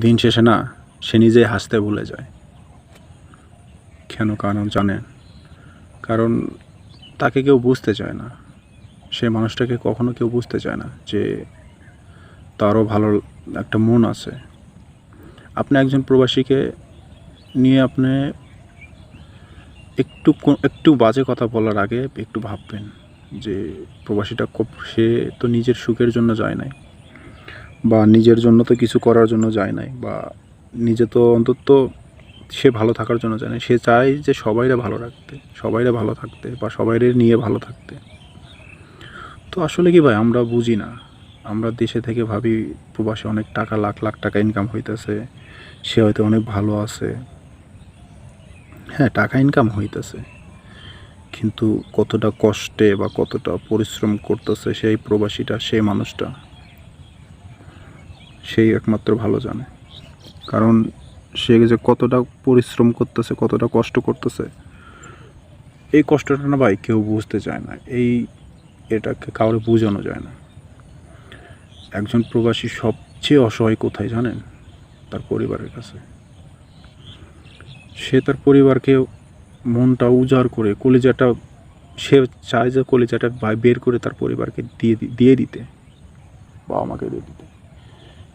দিন শেষে না, সে নিজেই হাসতে ভুলে যায়। কেন কারণ জানেন কারণ তাকে কেউ বুঝতে চায় না। সে মানুষটাকে কখনো কেউ বুঝতে চায় না যে তারও ভালো একটা মন আছে। আপনি একজন প্রবাসীকে নিয়ে আপনি একটু একটু বাজে কথা বলার আগে একটু ভাববেন যে প্রবাসীটা সে তো নিজের সুখের জন্য যায় নাই। বা নিজের জন্য তো কিছু করার জন্য যায় নাই বা নিজে তো অন্তত সে ভালো থাকার জন্য যায় না সে চায় যে সবাইরে ভালো রাখতে, সবাইরে ভালো থাকতে বা সবাইরে নিয়ে ভালো থাকতে। তো আসলে কি ভাই, আমরা বুঝি না। আমরা দেশে থেকে ভাবি, প্রবাসে অনেক টাকা, লাখ লাখ টাকা ইনকাম হইতেছে। সে হয়তো অনেক ভালো আছে। হ্যাঁ টাকা ইনকাম হইতেছে। কিন্তু কতটা কষ্টে বা কতটা পরিশ্রম করতেছে সেই প্রবাসীটা, সেই মানুষটা। সেই একমাত্র ভালো জানে। কারণ সে যে কতটা পরিশ্রম করতেছে, কতটা কষ্ট করতেছে, এই কষ্টটা না ভাই কেউ বুঝতে চায় না। এই এটাকে কাউরে বোঝানো যায় না। একজন প্রবাসী সবচেয়ে অসহায় কোথায় জানেন? তার পরিবারের কাছে। সে তার পরিবারকে মনটা উজাড় করে, কলিজাটা, সে চায় যে কলিজাটা বের করে তার পরিবারকে দিয়ে দিয়ে দিতে। বাবা মাকে দিয়ে দিতে।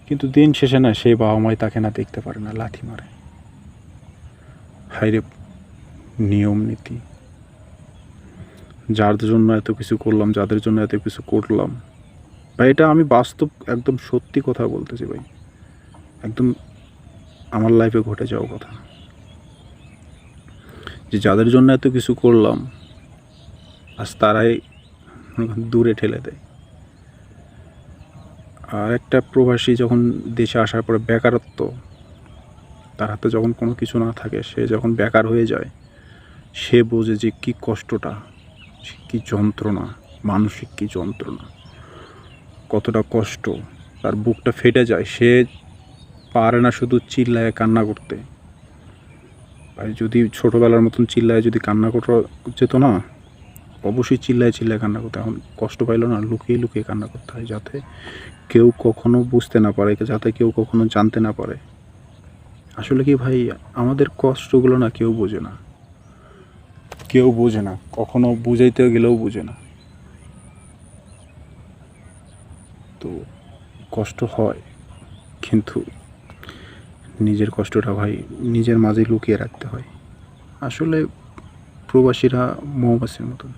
কিন্তু দিন শেষে না সেই বাবা মাই তাকে না দেখতে পারে না, লাথি মারে। হাইরে নিয়ম নীতি। যার জন্য এত কিছু করলাম, যাদের জন্য এত কিছু করলাম। ভাই, এটা আমি বাস্তব একদম সত্যি কথা বলতেছি ভাই। একদম আমার লাইফে ঘটে যাওয়া কথা। যে যাদের জন্য এত কিছু করলাম, আজ তারাই দূরে ঠেলে দেয়। আর একটা প্রবাসী যখন দেশে আসার পরে বেকারত্ব, তার হাতে যখন কোনো কিছু না থাকে, সে যখন বেকার হয়ে যায়, সে বোঝে যে কী কষ্টটা কী যন্ত্রণা, মানসিক কী যন্ত্রণা, কতটা কষ্ট, তার বুকটা ফেটে যায়, সে পারে না শুধু চিল্লায় কান্না করতে। আর যদি ছোটোবেলার মতন চিল্লায় যদি কান্না করা যেত না অবশ্যই চিল্লায় চিল্লায় কান্না করতে এখন কষ্ট পাইলো না, লুকিয়ে লুকিয়ে কান্না করতে হয় যাতে কেউ কখনো বুঝতে না পারে, যাতে কেউ কখনো জানতে না পারে। আসলে কি ভাই, আমাদের কষ্টগুলো না কেউ বোঝে না। কেউ বোঝে না, কখনো বুঝাইতে গেলেও বোঝে না। তো কষ্ট হয়, কিন্তু নিজের কষ্টটা ভাই, নিজের মাঝে লুকিয়ে রাখতে হয়। আসলে প্রবাসীরা মৌমাছির মতন।